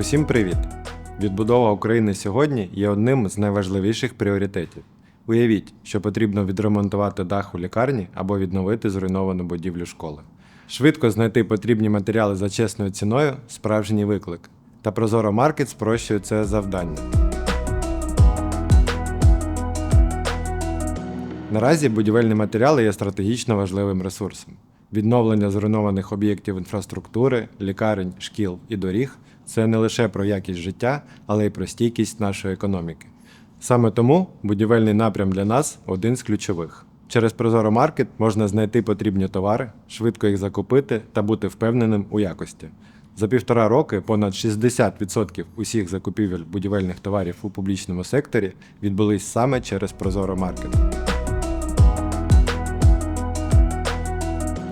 Усім привіт! Відбудова України сьогодні є одним з найважливіших пріоритетів. Уявіть, що потрібно відремонтувати дах у лікарні або відновити зруйновану будівлю школи. Швидко знайти потрібні матеріали за чесною ціною справжній виклик. Та Прозоро Маркет спрощує це завдання. Наразі будівельні матеріали є стратегічно важливим ресурсом. Відновлення зруйнованих об'єктів інфраструктури, лікарень, шкіл і доріг це не лише про якість життя, але й про стійкість нашої економіки. Саме тому будівельний напрям для нас один з ключових. Через Прозоро Маркет можна знайти потрібні товари, швидко їх закупити та бути впевненим у якості. За півтора роки понад 60% усіх закупівель будівельних товарів у публічному секторі відбулись саме через Прозоро Маркет.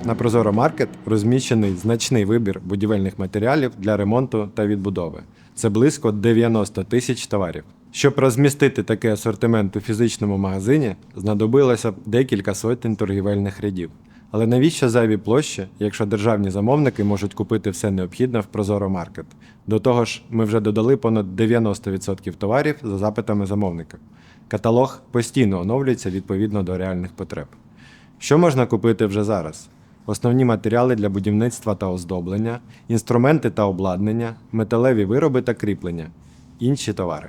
На Прозоро Маркет розміщений значний вибір будівельних матеріалів для ремонту та відбудови. Це близько 90 тисяч товарів. Щоб розмістити такий асортимент у фізичному магазині, знадобилося декілька сотень торгівельних рядів. Але навіщо зайві площі, якщо державні замовники можуть купити все необхідне в Прозоро Маркет? До того ж, ми вже додали понад 90% товарів за запитами замовника. Каталог постійно оновлюється відповідно до реальних потреб. Що можна купити вже зараз? Основні матеріали для будівництва та оздоблення, інструменти та обладнання, металеві вироби та кріплення, інші товари.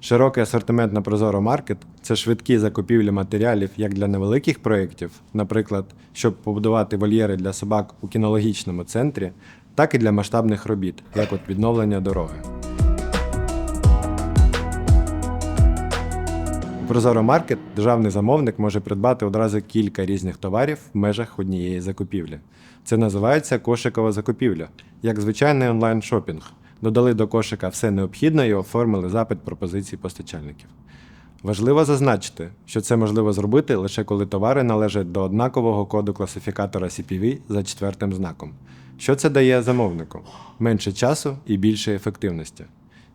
Широкий асортимент на Прозоро Маркет це швидкі закупівлі матеріалів як для невеликих проєктів, наприклад, щоб побудувати вольєри для собак у кінологічному центрі, так і для масштабних робіт, як от відновлення дороги. Прозоро Маркет державний замовник може придбати одразу кілька різних товарів в межах однієї закупівлі. Це називається кошикова закупівля, як звичайний онлайн-шопінг. Додали до кошика все необхідне і оформили запит пропозицій постачальників. Важливо зазначити, що це можливо зробити лише коли товари належать до однакового коду класифікатора CPV за четвертим знаком. Що це дає замовнику? Менше часу і більше ефективності.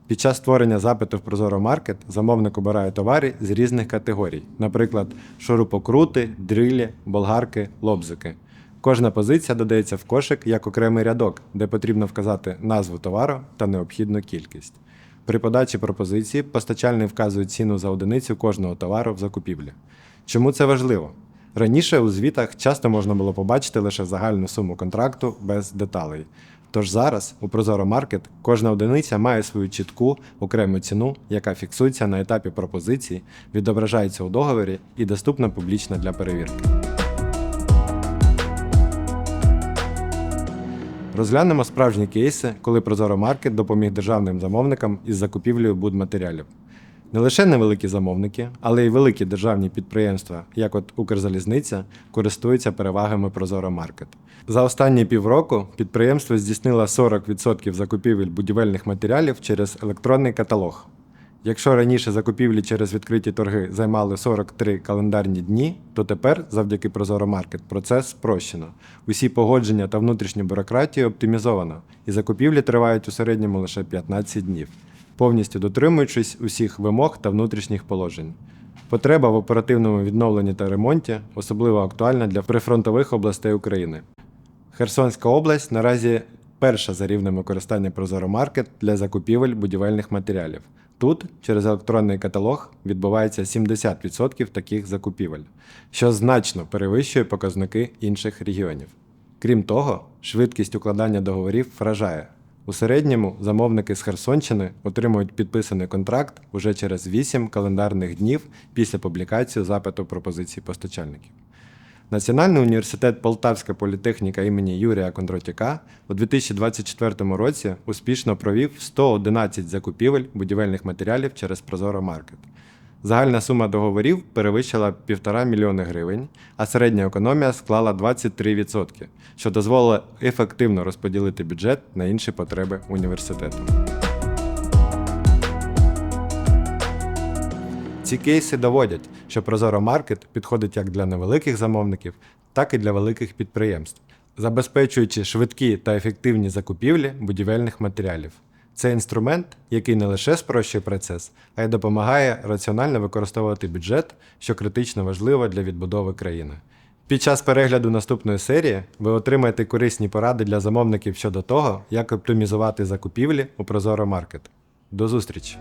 Під час створення запиту в Прозоро Маркет замовник обирає товари з різних категорій, наприклад, шурупокрути, дрилі, болгарки, лобзики. Кожна позиція додається в кошик як окремий рядок, де потрібно вказати назву товару та необхідну кількість. При подачі пропозиції постачальник вказує ціну за одиницю кожного товару в закупівлі. Чому це важливо? Раніше у звітах часто можна було побачити лише загальну суму контракту без деталей. Тож зараз у Прозоро Маркет кожна одиниця має свою чітку окрему ціну, яка фіксується на етапі пропозиції, відображається у договорі і доступна публічно для перевірки. Розглянемо справжні кейси, коли Прозоро Маркет допоміг державним замовникам із закупівлею будматеріалів. Не лише невеликі замовники, але й великі державні підприємства, як от Укрзалізниця, користуються перевагами Прозоро Маркет. За останні півроку підприємство здійснило 40% закупівель будівельних матеріалів через електронний каталог. Якщо раніше закупівлі через відкриті торги займали 43 календарні дні, то тепер, завдяки Прозоро Маркет, процес спрощено. Усі погодження та внутрішню бюрократію оптимізовано, і закупівлі тривають у середньому лише 15 днів, повністю дотримуючись усіх вимог та внутрішніх положень. Потреба в оперативному відновленні та ремонті особливо актуальна для прифронтових областей України. Херсонська область наразі перша за рівнем використання Прозоро Маркет для закупівель будівельних матеріалів. Тут через електронний каталог відбувається 70% таких закупівель, що значно перевищує показники інших регіонів. Крім того, швидкість укладання договорів вражає. У середньому замовники з Херсонщини отримують підписаний контракт уже через 8 календарних днів після публікації запиту пропозицій постачальників. Національний університет Полтавська політехніка імені Юрія Кондратюка у 2024 році успішно провів 111 закупівель будівельних матеріалів через Прозоро Маркет. Загальна сума договорів перевищила 1,5 мільйони гривень, а середня економія склала 23%, що дозволило ефективно розподілити бюджет на інші потреби університету. Ці кейси доводять, що Прозоро Маркет підходить як для невеликих замовників, так і для великих підприємств, забезпечуючи швидкі та ефективні закупівлі будівельних матеріалів. Це інструмент, який не лише спрощує процес, а й допомагає раціонально використовувати бюджет, що критично важливо для відбудови країни. Під час перегляду наступної серії ви отримаєте корисні поради для замовників щодо того, як оптимізувати закупівлі у Прозоро Маркет. До зустрічі!